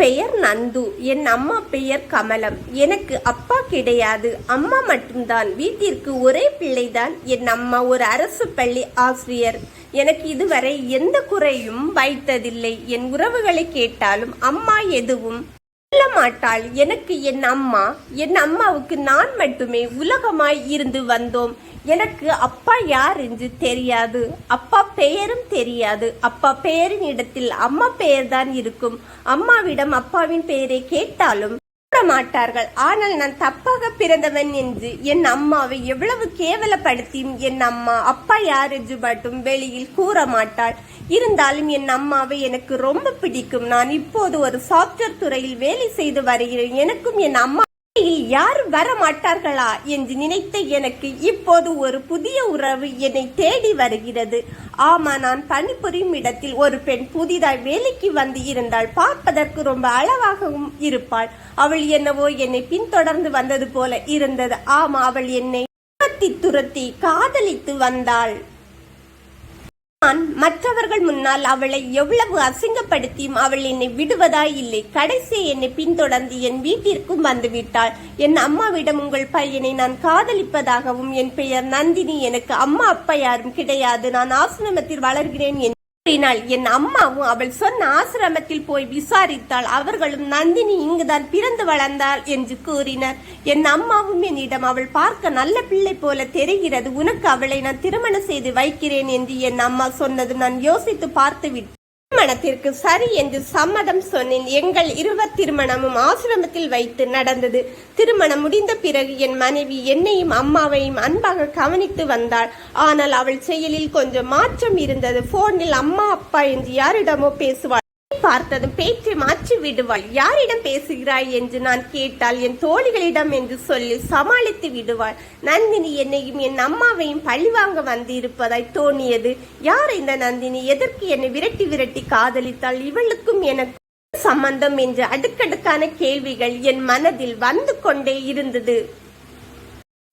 பெயர் நந்து என் அம்மா பெயர் கமலம். எனக்கு அப்பா கிடையாது அம்மா மட்டும்தான். வீட்டிற்கு ஒரே பிள்ளைதான் என் அம்மா ஒரு அரசு பள்ளி ஆசிரியர். எனக்கு இதுவரை எந்த குறையும் வைத்ததில்லை. என் உறவுகளை கேட்டாலும் அம்மா எதுவும் சொல்ல மாட்டாள் எனக்கு என் அம்மா என் அம்மாவுக்கு நான் மட்டுமே உலகமாய் இருந்து வந்தோம். எனக்கு அப்பா யார் என்று தெரியாது. அப்பா பெயரும் தெரியாது. அப்பா பெயரின் இடத்தில் அம்மா பெயர்தான் இருக்கும். அம்மாவிடம் அப்பாவின் பெயரை கேட்டாலும் மாட்டார்கள். ஆனால் நான் தப்பாக பிறந்தவன் என்று என் அம்மாவை எவ்வளவு கேவலப்படுத்தியும் என் அம்மா அப்பா யார்? என்று மட்டும் வெளியில் கூற மாட்டாள். இருந்தாலும் என் அம்மாவை எனக்கு ரொம்ப பிடிக்கும். நான் இப்போது ஒரு சாப்ட்வேர் துறையில் வேலை செய்து வருகிறேன். எனக்கும் என் அம்மா வாழ்க்கையில் யார் வர மாட்டார்களா என்று நினைத்த எனக்கு இப்போது ஒரு புதிய உறவு என்னை தேடி வருகிறது. ஆமா நான் பணிபுரியும் இடத்தில் ஒரு பெண் புதிதாய் வேலைக்கு வந்து இருந்தால் பார்ப்பதற்கு ரொம்ப அளவாகவும் இருப்பாள். அவள் என்னவோ என்னை பின்தொடர்ந்து வந்தது போல இருந்தது. ஆமா அவள் என்னை துரத்தி துரத்தி காதலித்து வந்தாள். நான் மற்றவர்கள் முன்னால் அவளை எவ்வளவு அசிங்கப்படுத்தியும் அவள் என்னை விடுவதாய் இல்லை. கடைசி என்னை பின்தொடர்ந்து என் வீட்டிற்கும் வந்துவிட்டாள். என் அம்மாவிடம் உங்கள் பையனை நான் காதலிப்பதாகவும் என் பெயர் நந்தினி எனக்கு அம்மா அப்பா யாரும் கிடையாது. நான் ஆசிரமத்தில் வளர்கிறேன் என் கூறினாள் என் அம்மாவும் அவள் சொன்ன ஆசிரமத்தில் போய் விசாரித்தாள் அவர்களும் நந்தினி இங்குதான் பிறந்து வளர்ந்தாள் என்று கூறினர். என் அம்மாவும் என்னிடம் அவள் பார்க்க நல்ல பிள்ளை போல தெரிகிறது. உனக்கு அவளை நான் திருமணம் செய்து வைக்கிறேன் என்று என் அம்மா சொன்னது நான் யோசித்து பார்த்துவிட்டேன். திருமணத்திற்கு சரி என்று சம்மதம் சொன்னேன். எங்கள் இருவர் திருமணமும் ஆசிரமத்தில் வைத்து நடந்தது. திருமணம் முடிந்த பிறகு என் மனைவி என்னையும் அம்மாவையும் அன்பாக கவனித்து வந்தாள். ஆனால் அவள் செயலில் கொஞ்சம் மாற்றம் இருந்தது. போனில் அம்மா அப்பா என்று யாரிடமோ பேசுவாள். பார்த்ததும் பேச்சை மாற்றி விடுவாள் யாரிடம் பேசுகிறாய் என்று நான் கேட்டால் என் தோழிகளிடம் என்று சொல்லி சமாளித்து விடுவாள் நந்தினி என்னையும் என் அம்மாவையும் பழிவாங்க வந்து இருப்பதாய் தோணியது யார் இந்த நந்தினி? எதற்கு என்னை விரட்டி விரட்டி காதலித்தாள்? இவளுக்கும் எனக்கு சம்பந்தம் என்று அடுக்கடுக்கான கேள்விகள் என் மனதில் வந்து கொண்டே இருந்தது.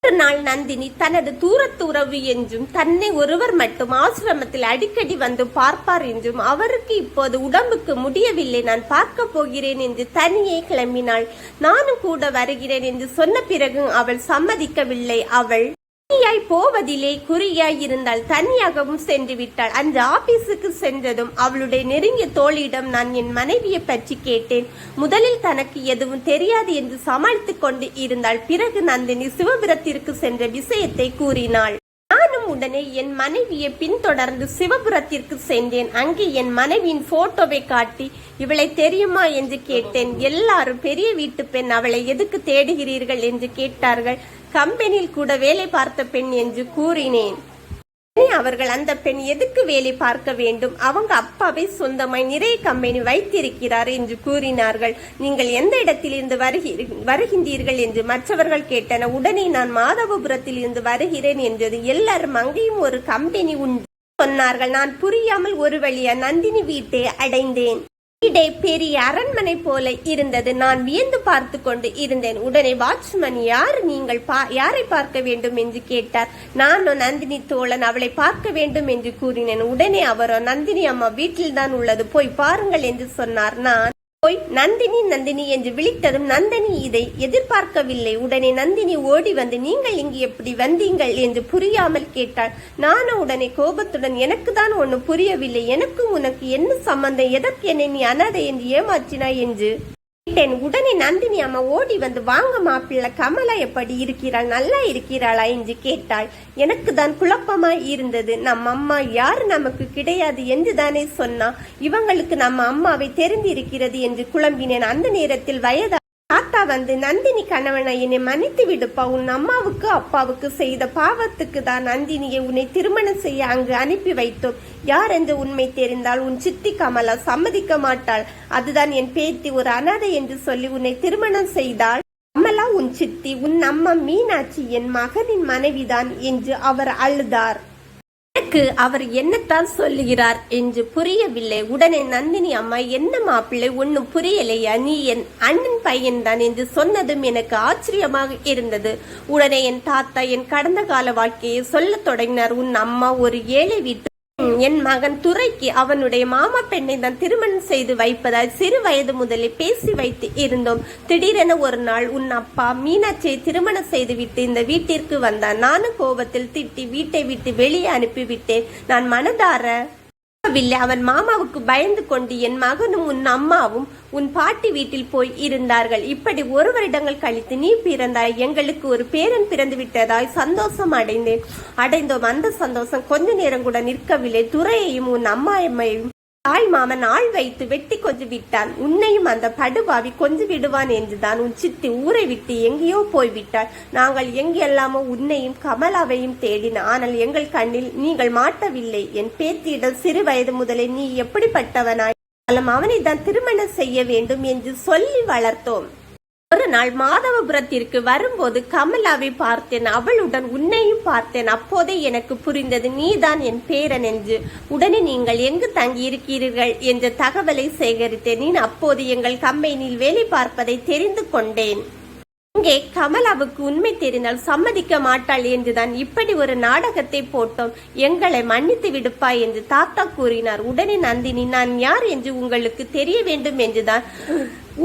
ஒரு நாள் நந்தினி தனது தூரத்து உறவு என்றும் தன்னை ஒருவர் மட்டும் ஆசிரமத்தில் அடிக்கடி வந்து பார்ப்பார் என்றும் அவருக்கு இப்போது உடம்புக்கு முடியவில்லை நான் பார்க்க போகிறேன் என்று தனியே கிளம்பினாள். நானும் கூட வருகிறேன் என்று சொன்ன பிறகு அவள் சம்மதிக்கவில்லை. அவள் தனியாய் போவதிலே குறியாய் இருந்தால் தனியாகவும் சென்று விட்டாள் அந்த ஆபீஸுக்கு சென்றதும் அவளுடைய நெருங்கிய தோழியிடம் நான் என் மனைவியை பற்றி கேட்டேன். முதலில் தனக்கு எதுவும் தெரியாது என்று சமாளித்து கொண்டு இருந்தாள். பிறகு நந்தினி சிவபுரத்திற்கு சென்ற விஷயத்தை கூறினாள். நானும் உடனே என் மனைவியை பின்தொடர்ந்து சிவபுரத்திற்கு சென்றேன். அங்கே என் மனைவியின் போட்டோவை காட்டி இவளை தெரியுமா? என்று கேட்டேன். எல்லாரும் பெரிய வீட்டு பெண். அவளை எதுக்கு தேடுகிறீர்கள்? என்று கேட்டார்கள். கம்பெனியில் கூட வேலை பார்த்த பெண் என்று கூறினேன். உடனே அவர்கள் அந்த பெண் எதுக்கு வேலை பார்க்க வேண்டும்? அவங்க அப்பாவை சொந்தமாய் நிறைய கம்பெனி வைத்திருக்கிறார் என்று கூறினார்கள். நீங்கள் எந்த இடத்திலிருந்து வருகிறீ- வருகின்றீர்கள் என்று மற்றவர்கள் கேட்டன. உடனே நான் மாதவபுரத்தில் இருந்து வருகிறேன் என்றது எல்லாரும் அங்கேயும் ஒரு கம்பெனி உண்டு. சொன்னார்கள். நான் புரியாமல் ஒரு வழியா நந்தினி வீட்டை அடைந்தேன். வீடே பெரிய அரண்மனை போல இருந்தது. நான் வியந்து பார்த்து கொண்டு இருந்தேன். உடனே வாட்ச்மேன் யார் நீங்கள்? பா- யாரை பார்க்க வேண்டும்? என்று கேட்டார். நானும் நந்தினி தோழன் அவளை பார்க்க வேண்டும் என்று கூறினேன். உடனே அவரோ நந்தினி அம்மா வீட்டில்தான் உள்ளது. போய் பாருங்கள் என்று சொன்னார். நான் போய் நந்தினி நந்தினி என்று விழித்ததும் நந்தினி இதை எதிர்பார்க்கவில்லை. உடனே நந்தினி ஓடி வந்து நீங்கள் இங்கு எப்படி வந்தீங்கள்? என்று புரியாமல் கேட்டாள். நானும் உடனே கோபத்துடன் எனக்கு தான் ஒன்று புரியவில்லை. எனக்கும் உனக்கு என்ன சம்பந்தம்? எதற்கு என்னை நீ அனாதை என்று ஏமாற்றினாய்? என்று கேட்டேன் உடனே நந்தினி அம்மா ஓடி வந்து வாங்க மாப்பிள்ளை கமலா எப்படி இருக்கிறாள்? நல்லா இருக்கிறாளா? என்று கேட்டாள். எனக்கு தான் குழப்பமாய் இருந்தது. நம்ம அம்மா யார் நமக்கு கிடையாது என்று தானே சொன்னா. இவங்களுக்கு நம்ம அம்மாவை தெரிந்திருக்கிறது என்று குழம்பினேன். அந்த நேரத்தில் வயதா வந்து நந்தினி கணவனை என்னை மன்னித்து விடுப்பா. உன் அம்மாவுக்கு அப்பாவுக்கு செய்த பாவத்துக்கு தான் நந்தினியை உன்னை திருமணம் செய்ய அங்கு அனுப்பி வைத்தோம். யார் என்று உண்மை தெரிந்தால் உன் சித்தி கமலா சம்மதிக்க மாட்டாள். அதுதான் என் பேத்தி ஒரு அனாதை என்று சொல்லி உன்னை திருமணம் செய்தாள். கமலா உன் சித்தி உன் அம்மா மீனாட்சி என் மகனின் மனைவிதான் என்று அவர் அழுதார். எனக்கு அவர் என்னத்தான் சொல்லுகிறார் என்று புரியவில்லை. உடனே நந்தினி அம்மா என்ன மாப்பிள்ளை ஒன்னும் புரியலையா? நீ என் அண்ணன் பையன்தான் என்று சொன்னதும் எனக்கு ஆச்சரியமாக இருந்தது. உடனே என் தாத்தா என் கடந்த கால வாழ்க்கையை சொல்லத் தொடங்கினார். உன் அம்மா ஒரு ஏழை வீட்டு என் மகன் துறைக்கு அவனுடைய மாமா பெண்ணை தான் திருமணம் செய்து வைப்பதால் சிறு வயது முதலே பேசி வைத்து இருந்தோம். திடீரென ஒரு நாள் உன் அப்பா மீனாட்சியை திருமணம் செய்துவிட்டு இந்த வீட்டிற்கு வந்தான் நானும் கோபத்தில் திட்டி வீட்டை விட்டு வெளியே அனுப்பிவிட்டேன். நான் மனதார வில்லை அவன் மாமாவுக்கு பயந்து கொண்டு என் மகனும் உன் அம்மாவும் உன் பாட்டி வீட்டில் போய் இருந்தார்கள். இப்படி ஒரு வருடங்கள் கழித்து நீ பிறந்தாய். எங்களுக்கு ஒரு பேரன் பிறந்து விட்டதாய் சந்தோஷம் அடைந்தேன். அடைந்தோம். அந்த சந்தோஷம் கொஞ்ச நேரம் கூட நிற்கவில்லை. துறையையும் உன் அம்மா அம்மையும் தாய் மாமன் ஆள் வைத்து வெட்டி கொஞ்சு விட்டான் உன்னையும் அந்த படுபாவி கொஞ்சு விடுவான் என்றுதான் உன் சித்தி ஊரை விட்டு எங்கேயோ போய்விட்டாள். நாங்கள் எங்கெல்லாமோ உன்னையும் கமலாவையும் தேடின. ஆனால் எங்கள் கண்ணில் நீங்கள் மாட்டவில்லை. என் பேத்தியிடம் சிறு வயது முதலே நீ எப்படிப்பட்டவனாய்? அவனை தான் திருமணம் செய்ய வேண்டும் என்று சொல்லி வளர்த்தோம். ஒரு நாள் மாதவபுரத்திற்கு வரும்போது கமலாவை பார்த்தேன். அவளுடன் உன்னையும் பார்த்தேன். அப்போதே எனக்கு புரிந்தது நீதான் என் பேரன் என்று. உடனே நீங்கள் எங்கு தங்கி இருக்கிறீர்கள் என்ற தகவலை சேகரித்தேன். நீ அப்போது எங்கள் கம்பெனியில் வேலை பார்ப்பதை தெரிந்து கொண்டேன். இங்கே கமலாவுக்கு உண்மை தெரிந்தால் சம்மதிக்க மாட்டாள் என்றுதான் இப்படி ஒரு நாடகத்தை போட்டோம். எங்களை மன்னித்து விடுப்பாய் என்று தாத்தா கூறினார். உடனே நந்தினி நான் யார் என்று உங்களுக்கு தெரிய வேண்டும் என்றுதான்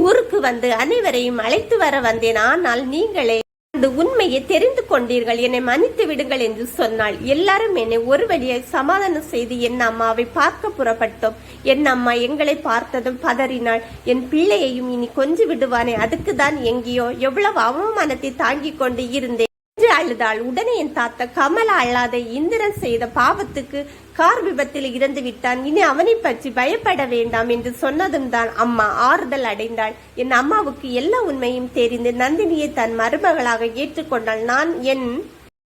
ஊருக்கு வந்து அனைவரையும் அழைத்து வர வந்தேன். ஆனால் நீங்களே அந்த உண்மையை தெரிந்து கொண்டீர்கள். என்னை மன்னித்து விடுங்கள் என்று சொன்னாள். எல்லாரும் என்னை ஒரு வழியாய் சமாதானம் செய்து என் அம்மாவை பார்க்க புறப்பட்டோம். என் அம்மா எங்களை பார்த்ததும் பதறினாள். என் பிள்ளையையும் இனி கொஞ்சி விடுவானே அதுக்கு தான் எங்கேயோ எவ்வளவு அவமானத்தை தாங்கிக் கொண்டு இருந்தேன். அழுதாள். உடனே என் தாத்தா கமலா அழாத இந்திரன் செய்த பாவத்துக்கு கார் விபத்தில் இறந்து விட்டான். இனி அவனை பற்றி பயப்பட வேண்டாம் என்று சொன்னதும் தான் அம்மா ஆறுதல் அடைந்தாள். என் அம்மாவுக்கு எல்லா உண்மையும் தெரிந்து நந்தினியை தன் மருமகளாக ஏற்றுக்கொண்டாள். நான் என்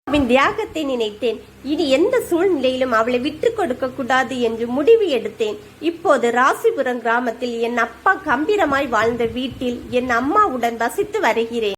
அவன் தியாகத்தை நினைத்தேன். இனி எந்த சூழ்நிலையிலும் அவளை விட்டு கொடுக்க கூடாது என்று முடிவு எடுத்தேன். இப்போது ராசிபுரம் கிராமத்தில் என் அப்பா கம்பீரமாய் வாழ்ந்த வீட்டில் என் அம்மாவுடன் வசித்து வருகிறேன்.